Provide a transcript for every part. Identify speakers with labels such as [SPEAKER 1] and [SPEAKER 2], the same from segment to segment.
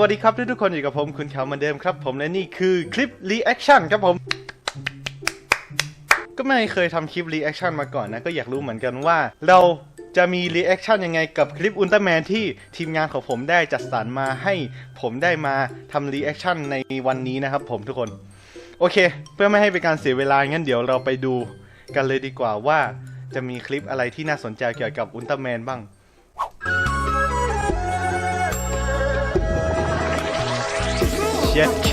[SPEAKER 1] วัสดีครับทุกๆคนอยู่กับผม คุณเขาเหมือนเดิมครับ ผมและนี่คือคลิปรีแอคชั่นครับผม ก็ไม่เคยทำคลิปรีแอคชั่นมาก่อนนะ ก็อยากรู้เหมือนกันว่า เราจะมีรีแอคชั่นยังไงกับคลิปอุลตร้าแมนที่ทีมงานของผมได้จัดสรรมาให้ผมได้มาทำรีแอคชั่นในวันนี้นะครับผมทุกคน โอเค เพื่อไม่ให้เป็นการเสียเวลางั้นเดี๋ยวเราไปดูกันเลยดีกว่าว่าจะมีคลิปอะไรที่น่าสนใจเกี่ยวกับอุลตร้าแมนบ้าง เช็ดเค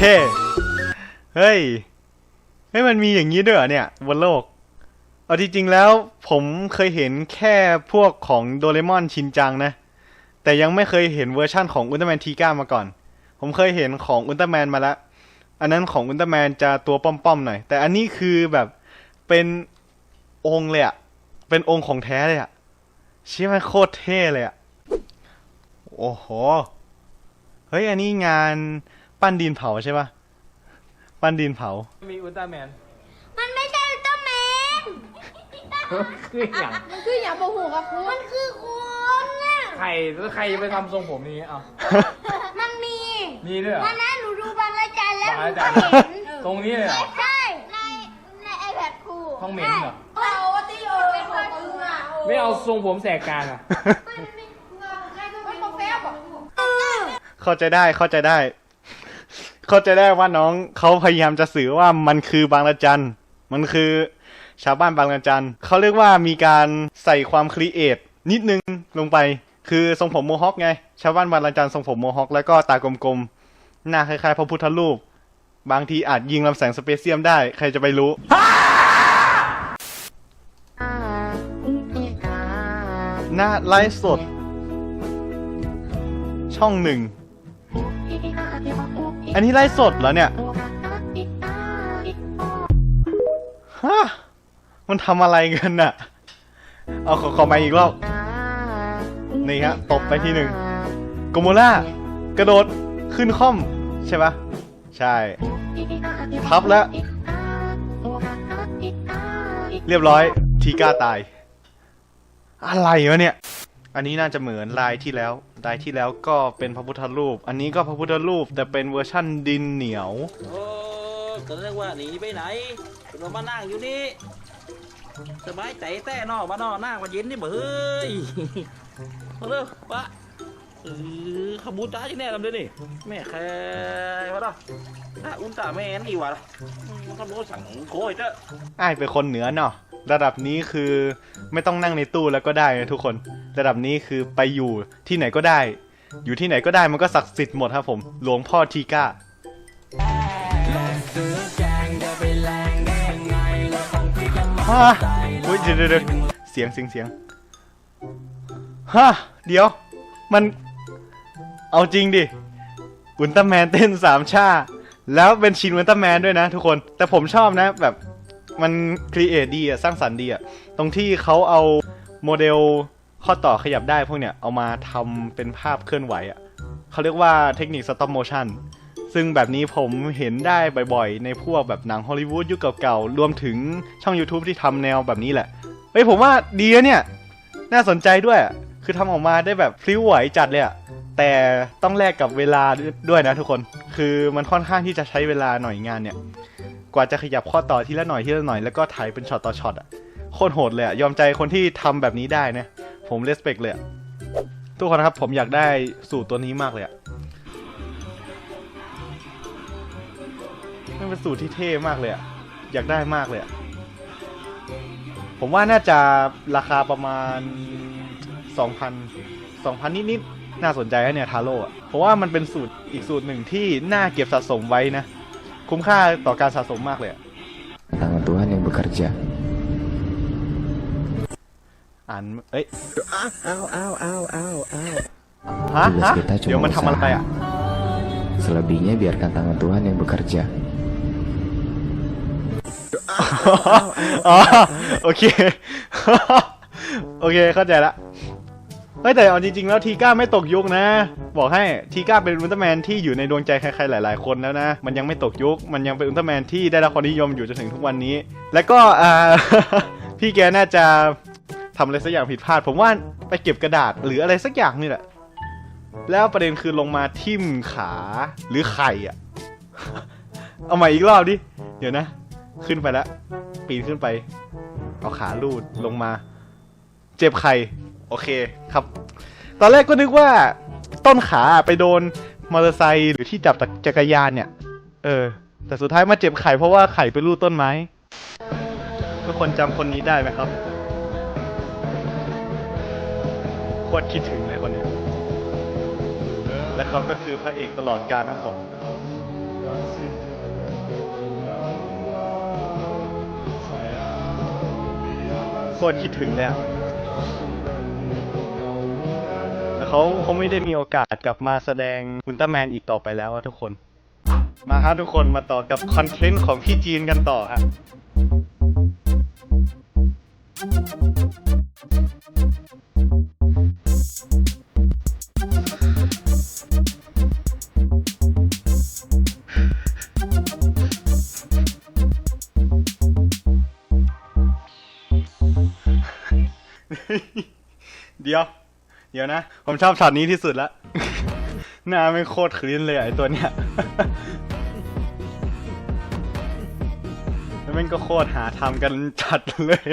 [SPEAKER 1] เฮ้ย เฮ้ย มันมีอย่างนี้ด้วยเหรอเนี่ยบนโลก เอาจริงๆแล้วผมเคยเห็นแค่พวกของโดเรมอนชินจังนะ แต่ยังไม่เคยเห็นเวอร์ชั่นของอุลตร้าแมนทีก้ามาก่อน ผมเคยเห็นของอุลตร้าแมนมาแล้ว อันนั้นของอุลตร้าแมนจะตัวป้อมๆหน่อย แต่อันนี้คือแบบเป็นองค์เลยอะเป็นองค์ของแท้เลยอะชี่ยมันโคตรเท่เลยอะโอ้โห เฮ้ย อันนี้งาน ปั้นดินเผาใช่ปะปั้นดินเผา
[SPEAKER 2] มีอุลตร้าแมน
[SPEAKER 3] มันไม่ใช่อุลตร้าแมน
[SPEAKER 2] คืออย่าง
[SPEAKER 3] มันคืออย่างโมโหกับคุณมันคือคนน่ะ
[SPEAKER 2] ใครแล้วใครจะไปทำทรงผมนี้เอา
[SPEAKER 3] มันมี
[SPEAKER 2] มีด้วยเหรอ
[SPEAKER 3] วันนั้นหนูดูบางระจันแล้ว
[SPEAKER 2] บาง
[SPEAKER 3] หนู
[SPEAKER 2] ระจั
[SPEAKER 3] ก็
[SPEAKER 2] น
[SPEAKER 3] เห็น
[SPEAKER 2] ตรงนี้เลยเหรอ
[SPEAKER 3] ใช่ในในไอแพดครู
[SPEAKER 2] ห้องเหม็นเหรอ
[SPEAKER 3] เราที่โอเป็นคนตึงอะ
[SPEAKER 2] ไม่เอาทรงผมแสกกลางอะ
[SPEAKER 3] มันบอกแป๊บบอก
[SPEAKER 1] เข้าใจได้เข้าใจได้ เข้าใจได้ว่าน้องเขาพยายามจะสื่อว่ามันคือบางระจันมันคือชาวบ้านบางระจันเขาเรียกว่ามีการใส่ความครีเอทนิดนึงลงไป คือทรงผมโมฮอคไง ชาวบ้านบางระจันทรงผมโมฮอคแล้วก็ตากลมๆ หน้าคล้ายๆพระพุทธรูป บางทีอาจยิงลำแสงสเปเซียมได้ ใครจะไปรู้ หน้าไลฟ์สด ช่องหนึ่ง อันนี้ไลฟ์สดเหรอเนี่ยฮะมันทำอะไรกันน่ะ เอาขอขอมาอีกรอบ นี่ฮะตบไปทีหนึ่งโกโมล่ากระโดดขึ้นค่อม ใช่ปะใช่ ทับแล้ว เรียบร้อย ทีก้าตาย อะไรวะเนี่ย อันนี้น่าจะเหมือนลายที่แล้ว ลายที่แล้วก็เป็นพระพุทธรูป อันนี้ก็พระพุทธรูปแต่เป็นเวอร์ชั่นดินเหนียว
[SPEAKER 4] โอ้ก็เรียกว่าหนีไปไหนเรามานั่งอยู่นี่สบายใจแต่นอกมานอกนั่งมาเย็นนี่บ่เฮ้ยเอาเร็วปะเออขบูตาที่แน่ลำเด้อนี่แม่แค่วะเนาะถ้าอุลตร้าแมนอีกวะอืมขบูสั่งโคยเจ้อ
[SPEAKER 1] อ้ายเป็นคนเหนือเนาะ ระดับนี้คือไม่ต้องนั่งในตู้แล้วก็ได้นะทุกคน ระดับนี้คือไปอยู่ที่ไหนก็ได้ อยู่ที่ไหนก็ได้มันก็ศักดิ์สิทธิ์หมดครับผม หลวงพ่อทีก้าฮะอุ้ยเดี๋ยวเดี๋ยวเดี๋ยวเสียงเสียงเสียงฮะเดี๋ยว มัน เอาจริงดิ อุลตร้าแมนเต้นสามชา แล้วเป็นชินอุลตร้าแมนด้วยนะทุกคน แต่ผมชอบนะแบบ มันครีเอทดีอะสร้างสรรค์ดีอะตรงที่เขาเอาโมเดลข้อต่อขยับได้พวกเนี้ยเอามาทำเป็นภาพเคลื่อนไหวอะเขาเรียกว่าเทคนิค stop motion ซึ่งแบบนี้ผมเห็นได้บ่อยๆ ในพวกแบบหนังฮอลลีวูดยุคเก่าๆ รวมถึงช่อง YouTube ที่ทำแนวแบบนี้แหละ เฮ้ยผมว่าดีเนี่ย น่าสนใจด้วย คือทำออกมาได้แบบพลิ้วไหวจัดเลยอะแต่ต้องแลกกับเวลาด้วยนะทุกคน คือมันค่อนข้างที่จะใช้เวลาหน่อยงานเนี่ย กว่าจะขยับข้อต่อทีละหน่อยทีละหน่อยแล้วก็ถ่ายเป็นช็อตต่อช็อตอะโคตรโหดเลยอะยอมใจคนที่ทำแบบนี้ได้นะ ผมเลสเปกเลยอะทุกคนครับผมอยากได้สูตรตัวนี้มากเลยอะมันเป็นสูตรที่เท่มากเลยอะอยากได้มากเลยอะผมว่าน่าจะราคาประมาณ 2,000 2,000 นิดๆน่าสนใจนะเนี่ยทาโร่อะเพราะว่ามันเป็นสูตรอีกสูตรหนึ่งที่น่าเก็บสะสมไว้นะ คุ้มค่าต่อการสะสมมากเลยอะ
[SPEAKER 5] tangan Tuhan yang bekerja.
[SPEAKER 1] อ่านเอ้ย
[SPEAKER 5] Au, au, au, au, au.
[SPEAKER 1] ฮะ
[SPEAKER 5] Tugas
[SPEAKER 1] ฮะ
[SPEAKER 5] kita
[SPEAKER 1] เดี๋ยว
[SPEAKER 5] cuma
[SPEAKER 1] มันทำอะไรอะ
[SPEAKER 5] Selebihnya biarkan tangan Tuhan yang bekerja.
[SPEAKER 1] อ๋อโอเค โอเคเข้าใจละ เฮ้ยแต่เอาจริงๆแล้วทีก้าไม่ตกยุคนะ บอกให้ทีก้าเป็นอุลตร้าแมนที่อยู่ในดวงใจใครๆหลาย ๆคนแล้วนะ มันยังไม่ตกยุค มันยังเป็นอุลตร้าแมนที่ได้รับความนิยมอยู่จนถึงทุกวันนี้ แล้วก็อ่า พี่แกน่าจะทำอะไรสักอย่างผิดพลาด ผมว่าไปเก็บกระดาษหรืออะไรสักอย่างนี่แหละ แล้วประเด็นคือลงมาทิ่มขาหรือไข่อะเอาใหม่อีกรอบดิ เดี๋ยวนะ ขึ้นไปแล้ว ปีนขึ้นไป เอาขาลูดลงมา เจ็บไข่ โอเคครับ ตอนแรกก็นึกว่าต้นขาไปโดนมอเตอร์ไซค์หรือที่จับจักรยานเนี่ย เออ แต่สุดท้ายมาเจ็บไข่เพราะว่าไข่ไปรูดต้นไม้ทุกคนจำคนนี้ได้ไหมครับโคตรคิดถึงเลยคนนี้ และเขาก็คือพระเอกตลอดกาลทั้งสองโคตรคิดถึงเลย เขาเขาไม่ได้มีโอกาสกลับมาแสดงอุลตร้าแมนอีกต่อไปแล้วอะทุกคน มาครับทุกคนมาต่อกับคอนเทนต์ของพี่จีนกันต่อฮะเดี๋ยว เดี๋ยวนะ ผมชอบช็อตนี้ที่สุดละหน้าไม่โคตรคลีนเลยไอตัวเนี้ยแล้วม่งก็โคตรหาทำกันจัดเลย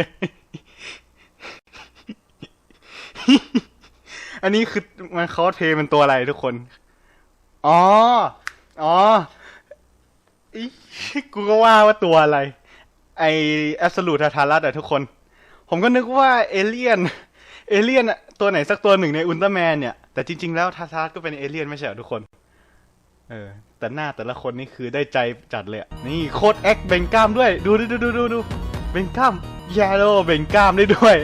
[SPEAKER 1] อันนี้คือมันคอสเพลย์เป็นตัวอะไรทุกคน อ๋อ อ๋ออีกูก็ว่าว่าตัวอะไร ไอแอบสูทาทารัสอะทุกคน ผมก็นึกว่าเอเลี่ยน เอเลี่ยนอะตัวไหนสักตัวหนึ่งในอุลตร้าแมนเนี่ยแต่จริง ๆ แล้วทาทารัสก็เป็นเอเลี่ยนไม่ใช่เหรอทุกคน เออ แต่หน้าแต่ละคนนี่คือได้ใจจัดเลยนี่โคตรแอคเบ่งกล้ามด้วย ดูดูดูดูดูดูเบ่งกล้ามยาโลเบ่งกล้ามได้ด้วย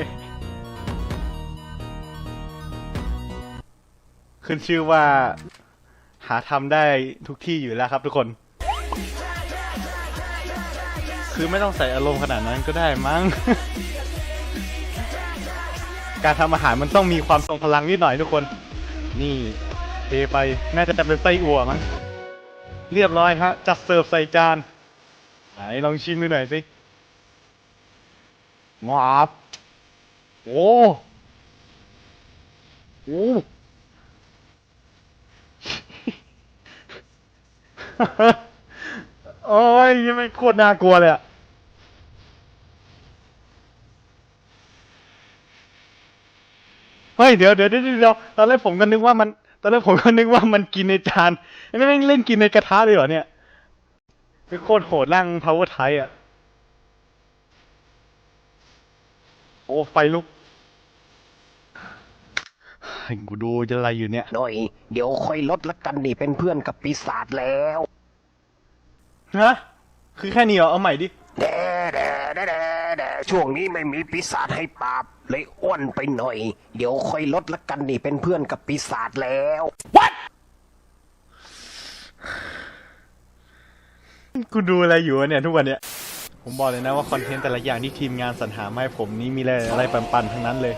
[SPEAKER 1] ขึ้นชื่อว่า หาทำได้ทุกที่อยู่แล้วครับทุกคน คือไม่ต้องใส่อารมณ์ขนาดนั้นก็ได้มั้ง การทำอาหารมันต้องมีความทรงพลังนิดหน่อยทุกคน นี่เทไปน่าจะเป็นไส้อั่วมั้งเรียบร้อยครับจัดเสิร์ฟใส่จานไหนลองชิมดูหน่อยสิงอบโอ้โหโอ้ยยังไม่โคตรน่ากลัวเลยอะ เฮ้ยเดี๋ยวเดี๋ยวเดี๋ยวเดี๋ยวตอนแรกผมก็นึกว่ามันตอนแรกผมก็นึกว่ามันกินในจานไอ้นี่แม่งเล่นกินในกระทะเลยเหรอเนี่ยเป็นโคตรโหดร่าง power ไทยอะโอ้ไฟลุกให้กูดูจะอะไรอยู่เนี่ย
[SPEAKER 6] หน่อย เดี๋ยวค่อยลดละกันนี่เป็นเพื่อนกับปีศาจแล้ว
[SPEAKER 1] ฮะ คือแค่นี้เหรอ เอาใหม่ดิ
[SPEAKER 6] แด่แด่แด่แด่แด่ ช่วงนี้ไม่มีปีศาจให้ปราบเลยอ้วนไปหน่อย เดี๋ยวค่อยลดละกันนี่เป็นเพื่อนกับปีศาจแล้ว
[SPEAKER 1] กูดูอะไรอยู่วะเนี่ยทุกวันเนี่ย ผมบอกเลยนะว่าคอนเทนต์แต่ละอย่างที่ทีมงานสรรหามาให้ผมนี่มีอะไรอะไรปั่นๆทั้งนั้นเลย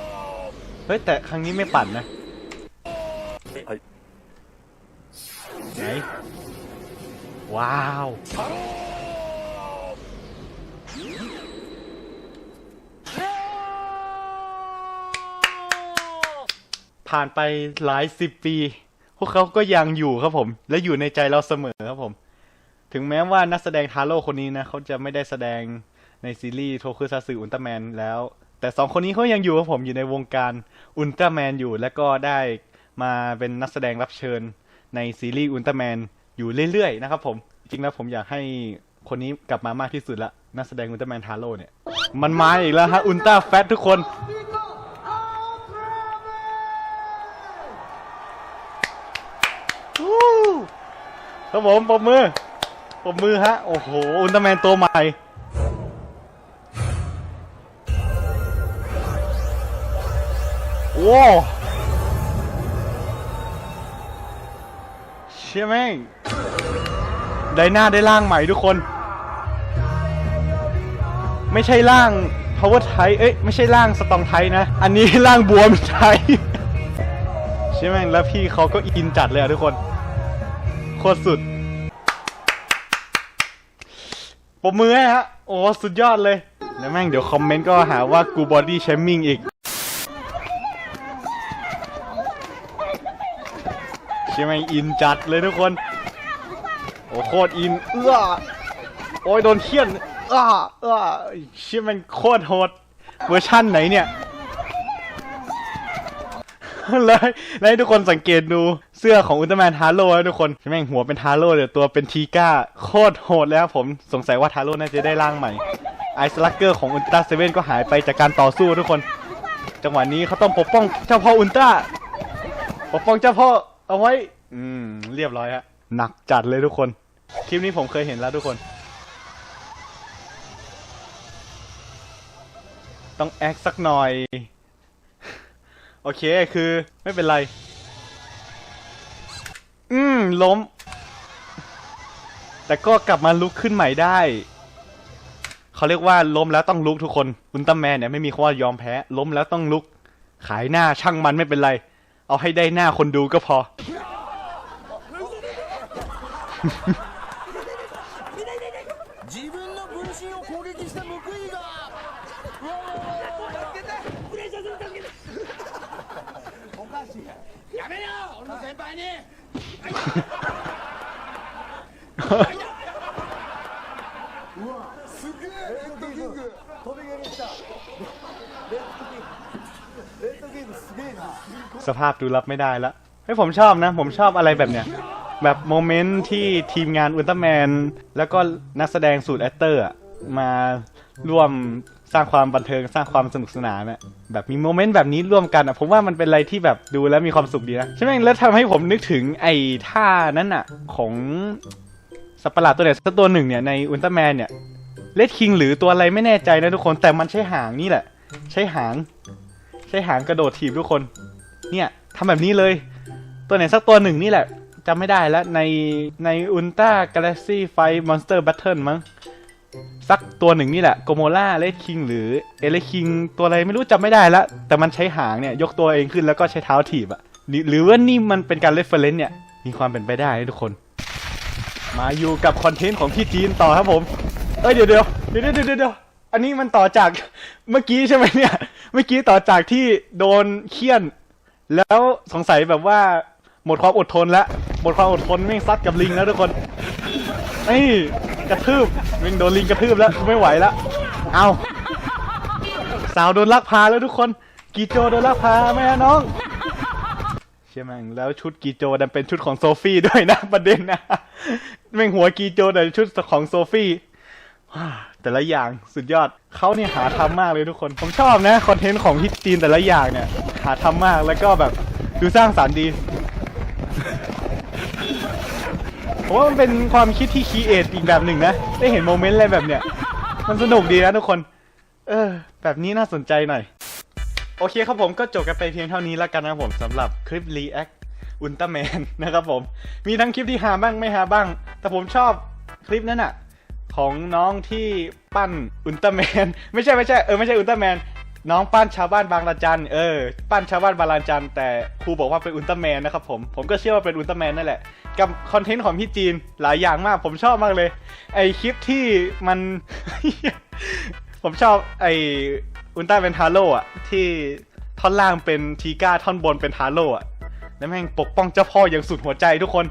[SPEAKER 1] เฮ้ยแต่ครั้งนี้ไม่ปั่นนะ ไหน ว้าว ผ่านไปหลายสิบปี พวกเขาก็ยังอยู่ครับผม และอยู่ในใจเราเสมอครับผม ถึงแม้ว่านักแสดงทาโร่คนนี้นะเขาจะไม่ได้แสดงในซีรีส์โทคุซาสึอุลตร้าแมนแล้ว แต่สองคนนี้เขายังอยู่กับผมอยู่ในวงการอุลตร้าแมนอยู่ และก็ได้มาเป็นนักแสดงรับเชิญในซีรีส์อุลตร้าแมนอยู่เรื่อยๆนะครับผมจริงแล้วผมอยากให้คนนี้กลับมามากที่สุดละนักแสดงอุลตร้าแมนทาโร่เนี่ย มันมาอีกแล้วฮะอุลตร้าแฟตทุกคน ครับผมปรบมือปรบมือฮะ โอ้โห อุลตร้าแมนตัวใหม่ โอ้เชี่ยแม่ง ได้หน้าได้ร่างใหม่ทุกคน ไม่ใช่ร่าง power ไทยเอ้ย ไม่ใช่ร่างสตองไทยนะ อันนี้ร่างบวมไทยใช่ไหมแล้วพี่เขาก็อินจัดเลยอะทุกคน โคตรสุดปมมือฮะ โอ้ สุดยอดเลย แล้วแม่งเดี๋ยวคอมเมนต์ก็หาว่ากูบอดี้แชมมิ่งอีกชี่ยแม่งอินจัดเลยทุกคน โอ้โคตรอิน เอื้อ โอ้ยโดนเคี่ยนเอื้อเอื้อเชี่ยแม่งโคตรโหด เวอร์ชั่นไหนเนี่ย แล้วให้ทุกคนสังเกตดูเสื้อของอุลตร้าแมนทาโร่นะทุกคนแม่งหัวเป็นทาโร่เดี๋ยวตัวเป็นทีก้าโคตรโหดแล้วผมสงสัยว่าทาโร่น่าจะได้ร่างใหม่ไอซ์ลักเกอร์ของอุลตร้าเซเว่นก็หายไปจากการต่อสู้ทุกคน จังหวะนี้เขาต้องปกป้องเจ้าพ่ออุลตร้าปกป้องเจ้าพ่อเอาไว้ อืม เรียบร้อยฮะหนักจัดเลยทุกคน คลิปนี้ผมเคยเห็นแล้วทุกคน ต้องแอคสักหน่อย โอเคคือไม่เป็นไร อืมล้ม แต่ก็กลับมาลุกขึ้นใหม่ได้ เขาเรียกว่าล้มแล้วต้องลุกทุกคนอุลตร้าแมนเนี่ยไม่มีคำว่ายอมแพ้ ล้มแล้วต้องลุก ขายหน้าช่างมันไม่เป็นไร เอาให้ได้หน้าคนดูก็พอ สภาพดูรับไม่ได้แล้วให้ยผมชอบนะ ผมชอบอะไรแบบเนี้ย แบบโมเมนต์ที่ทีมงานอุลตร้าแมน แล้วก็นักแสดงสูตรแอคเตอร์มาร่วมสร้างความบันเทิงสร้างความสนุกสนานอะแบบมีโมเมนต์แบบนี้ร่วมกันอะผมว่ามันเป็นอะไรที่แบบดูแล้วมีความสุขดีนะใช่ไหมแล้วทำให้ผมนึกถึงไอ้ท่านั้นอะ ของ สัตว์ประหลาดตัวไหนสักตัวหนึ่งเนี่ยในอุลตร้าแมนเนี่ยเลดคิงหรือตัวอะไรไม่แน่ใจนะทุกคนแต่มันใช้หางนี่แหละ ใช้หาง ใช้หางกระโดดถีบทุกคน เนี่ยทำแบบนี้เลย ตัวไหนสักตัวหนึ่งนี่แหละจำไม่ได้แล้วในในอุลตร้ากาแล็กซี่ไฟมอนสเตอร์แบทเทิลมั้งสักตัวหนึ่งนี่แหละโกโมล่าเลดคิงหรือเอเลคิงตัวอะไรไม่รู้จำไม่ได้แล้วแต่มันใช้หางเนี่ยยกตัวเองขึ้นแล้วก็ใช้เท้าถีบอะหรือว่านี่มันเป็นการเรฟเฟรนซ์เนี่ยมีความเป็นไปได้ทุกคน มาอยู่กับคอนเทนต์ของพี่จีนต่อครับผม เอ้ยเดี๋ยวเดี๋ยวเดี๋ยวเดี๋ยวเดี๋ยวอันนี้มันต่อจากเมื่อกี้ใช่ไหมเนี่ย เมื่อกี้ต่อจากที่โดนเคี่ยน แล้วสงสัยแบบว่าหมดความอดทนแล้วหมดความอดทนไม่งซัดกับลิงแล้วทุกคนไอ้กระทืบแม่งโดนลิงกระทืบแล้วไม่ไหวแล้วเอาสาวโดนลักพาแล้วทุกคน กีโจโดนลักพาไหมฮะน้องเชื่อแมงแล้วชุดกีโจดันเป็นชุดของโซฟี่ด้วยนะประเด็นนะ แม่งหัวกีโจแต่ชุดของโซฟี่แต่ละอย่างสุดยอดเขาเนี่ยหาทำมากเลยทุกคน ผมชอบนะคอนเทนต์ของพี่จีนแต่ละอย่างเนี่ย หาทำมากแล้วก็แบบดูสร้างสารรค์ดีผมว่ามันเป็นความคิดที่คีเอทอีกแบบหนึ่งนะ ได้เห็นโมเมนต์อะไรแบบเนี้ยมันสนุกดีนะทุกคน เออ แบบนี้น่าสนใจหน่อย โอเคครับผมก็จบกันไปเพียงเท่านี้แล้วกันนะผมสำหรับคลิป React อุลตร้าแมนนะครับผม มีทั้งคลิปที่หาบ้างไม่หาบ้าง แต่ผมชอบคลิปนั้นอะของน้องที่ปั้นอุลตร้าแมน ไม่ใช่ไม่ใช่เออไม่ใช่อุลตร้าแมนน้องปั้นชาวบ้านบางละจัน เออ ปั้นชาวบ้านบางละจัน แต่ครูบอกว่าเป็นอุลตร้าแมนนะครับผม ผมก็เชื่อว่าเป็นอุลตร้าแมนนั่นแหละ กับคอนเทนต์ของพี่จีนหลายอย่างมาก ผมชอบมากเลย ไอคลิปที่มัน ผมชอบไออุลตร้าเป็นทาโร่อะที่ท่อนล่างเป็นทีก้าท่อนบนเป็นทาโร่อะ แล้วแม่งปกป้องเจ้าพ่ออย่างสุดหัวใจทุกคน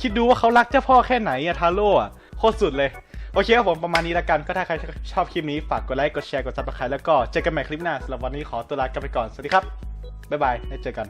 [SPEAKER 1] คิดดูว่าเขารักเจ้าพ่อแค่ไหนอะทาโร่อะโคตรสุดเลย โอเคครับผมประมาณนี้แล้วกัน ก็ถ้าใครชอบคลิปนี้ฝากกดไลค์ กดแชร์ กดซับสไครต์แล้วก็เจอกันใหม่คลิปหน้าสำหรับวันนี้ขอตัวลากันไปก่อน สวัสดีครับ บ๊ายบายแล้วเจอกัน